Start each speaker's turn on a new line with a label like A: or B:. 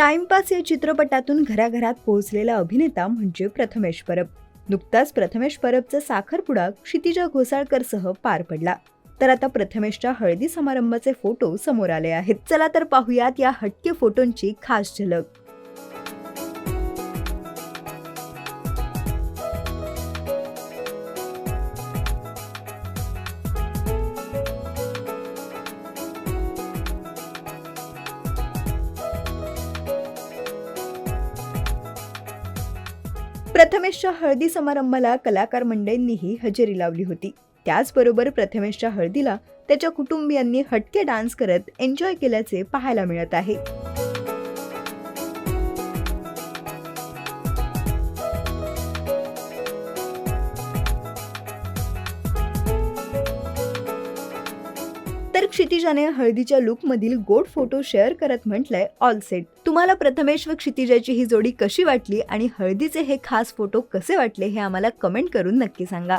A: Timepass या चित्रपटातून घराघरात पोहोचलेला अभिनेता म्हणजे प्रथमेश परब. नुकताच प्रथमेश परबचा साखरपुडा क्षितिजा घोसाळकरसह पार पडला. तर आता प्रथमेशच्या हळदी समारंभाचे फोटो समोर आले आहेत. चला तर पाहूयात या हटके फोटोंची खास झलक. प्रथमेशच्या हळदी समारंभाला कलाकार मंडळींनीही हजेरी लावली होती. त्याचबरोबर प्रथमेशच्या हळदीला त्याच्या कुटुंबियांनी हटके डान्स करत एन्जॉय केल्याचे पाहायला मिळत आहे. तर क्षितिजाने हळदीच्या लुकमधील गोड फोटो शेअर करत म्हटलंय ऑल सेट तुम्हाला प्रथमेश व क्षितिजाची ही जोडी कशी वाटली आणि हळदीचे हे खास फोटो कसे वाटले हे आम्हाला कमेंट करून नक्की सांगा.